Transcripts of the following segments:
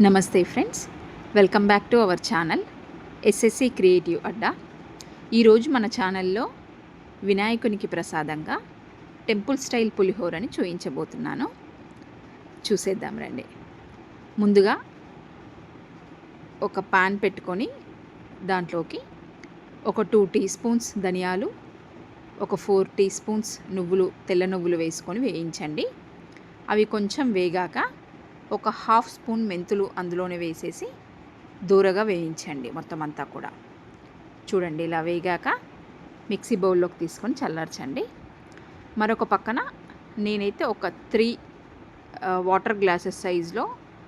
నమస్తే friends welcome back to our channel SSC creative అడ్డా. ఈరోజు మన ఛానల్లో వినాయకునికి ప్రసాదంగా టెంపుల్ స్టైల్ పులిహోరని చూయించబోతున్నాను. చూసేద్దాం రండి. ముందుగా ఒక పాన్ పెట్టుకొని దాంట్లోకి ఒక టూ టీ స్పూన్స్ ధనియాలు ఒక ఫోర్ టీ స్పూన్స్ నువ్వులు తెల్ల నువ్వులు వేసుకొని వేయించండి. అవి కొంచెం వేగాక ఒక హాఫ్ స్పూన్ మెంతులు అందులోనే వేసేసి దూరగా వేయించండి మొత్తం అంతా కూడా. చూడండి ఇలా వేగాక మిక్సీ బౌల్లోకి తీసుకొని చల్లార్చండి. మరొక పక్కన నేనైతే ఒక త్రీ వాటర్ గ్లాసెస్ సైజులో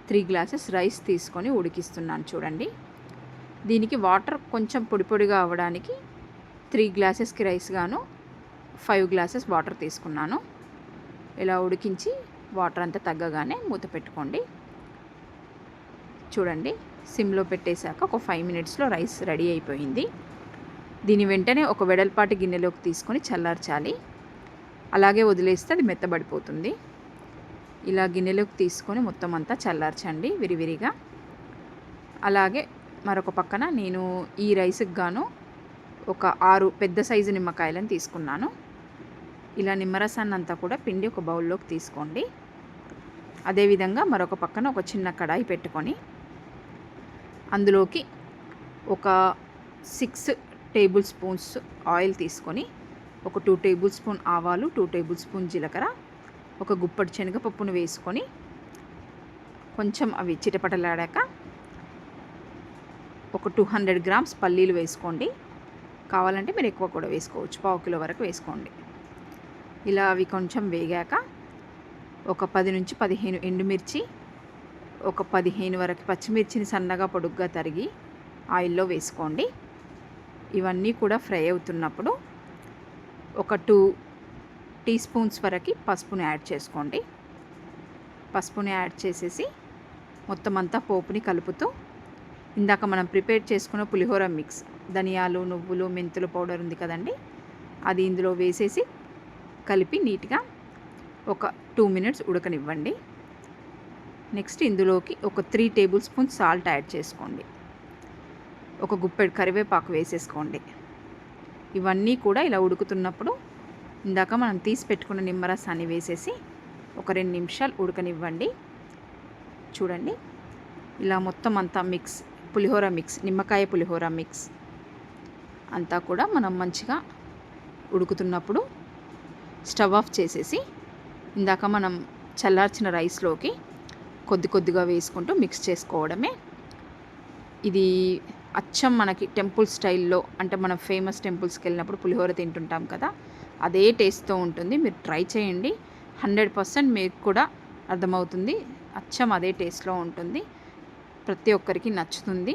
త్రీ గ్లాసెస్ రైస్ తీసుకొని ఉడికిస్తున్నాను చూడండి. దీనికి వాటర్ కొంచెం పొడి పొడిగా అవ్వడానికి త్రీ గ్లాసెస్కి రైస్ గాను ఫైవ్ గ్లాసెస్ వాటర్ తీసుకున్నాను. ఇలా ఉడికించి వాటర్ అంతా తగ్గగానే మూత పెట్టుకోండి. చూడండి సిమ్లో పెట్టేశాక ఒక ఫైవ్ మినిట్స్లో రైస్ రెడీ అయిపోయింది. దీని వెంటనే ఒక వెడల్పాటి గిన్నెలోకి తీసుకొని చల్లార్చాలి. అలాగే వదిలేస్తే అది మెత్తబడిపోతుంది. ఇలా గిన్నెలోకి తీసుకొని మొత్తం అంతా చల్లార్చండి విరివిరిగా. అలాగే మరొక పక్కన నేను ఈ రైస్కి గాను ఒక ఆరు పెద్ద సైజు నిమ్మకాయలను తీసుకున్నాను. ఇలా నిమ్మరసాన్ని అంతా కూడా పిండి ఒక బౌల్లోకి తీసుకోండి. అదేవిధంగా మరొక పక్కన ఒక చిన్న కడాయి పెట్టుకొని అందులోకి ఒక సిక్స్ టేబుల్ స్పూన్స్ ఆయిల్ తీసుకొని ఒక టూ టేబుల్ స్పూన్ ఆవాలు టూ టేబుల్ స్పూన్ జీలకర్ర ఒక గుప్పటి శనగపప్పును వేసుకొని కొంచెం అవి చిటపటలాడాక ఒక టూ హండ్రెడ్ గ్రామ్స్ పల్లీలు వేసుకోండి. కావాలంటే మీరు ఎక్కువ కూడా వేసుకోవచ్చు. పావు కిలో వరకు వేసుకోండి. ఇలా అవి కొంచెం వేగాక ఒక పది నుంచి పదిహేను ఎండుమిర్చి ఒక పదిహేను వరకు పచ్చిమిర్చిని సన్నగా పొడుగ్గా తరిగి ఆయిల్లో వేసుకోండి. ఇవన్నీ కూడా ఫ్రై అవుతున్నప్పుడు ఒక టూ టీ స్పూన్స్ వరకు పసుపుని యాడ్ చేసుకోండి. పసుపుని యాడ్ చేసేసి మొత్తం అంతా పోపుని కలుపుతూ ఇందాక మనం ప్రిపేర్ చేసుకున్న పులిహోర మిక్స్ ధనియాలు నువ్వులు మెంతులు పౌడర్ ఉంది కదండి అది ఇందులో వేసేసి కలిపి నీట్గా ఒక టూ మినిట్స్ ఉడకనివ్వండి. నెక్స్ట్ ఇందులోకి ఒక three tablespoon salt add చేసుకోండి. ఒక గుప్పెడు కరివేపాకు వేసేసుకోండి. ఇవన్నీ కూడా ఇలా ఉడుకుతున్నప్పుడు ఇందాక మనం తీసి పెట్టుకున్న నిమ్మరసాన్ని వేసేసి ఒక రెండు నిమిషాలు ఉడకనివ్వండి. చూడండి. ఇలా మొత్తం అంతా మిక్స్ పులిహోర మిక్స్ నిమ్మకాయ పులిహోర మిక్స్ అంతా కూడా మనం మంచిగా ఉడుకుతున్నప్పుడు స్టవ్ ఆఫ్ చేసేసి ఇందాక మనం చల్లార్చిన రైస్లోకి కొద్ది కొద్దిగా వేసుకుంటూ మిక్స్ చేసుకోవడమే. ఇది అచ్చం మనకి టెంపుల్ స్టైల్లో అంటే మనం ఫేమస్ టెంపుల్స్కి వెళ్ళినప్పుడు పులిహోర తింటుంటాం కదా అదే టేస్ట్తో ఉంటుంది. మీరు ట్రై చేయండి. హండ్రెడ్ పర్సెంట్ మీకు కూడా అర్థమవుతుంది. అచ్చం అదే టేస్ట్లో ఉంటుంది. ప్రతి ఒక్కరికి నచ్చుతుంది.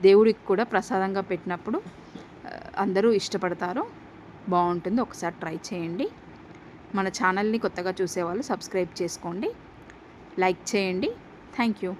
దేవుడికి కూడా ప్రసాదంగా పెట్టినప్పుడు అందరూ ఇష్టపడతారు. బాగుంటుంది. ఒకసారి ట్రై చేయండి. మన ఛానల్ని కొత్తగా చూసేవాళ్ళు సబ్స్క్రైబ్ చేసుకోండి. లైక్ చేయండి. Thank you.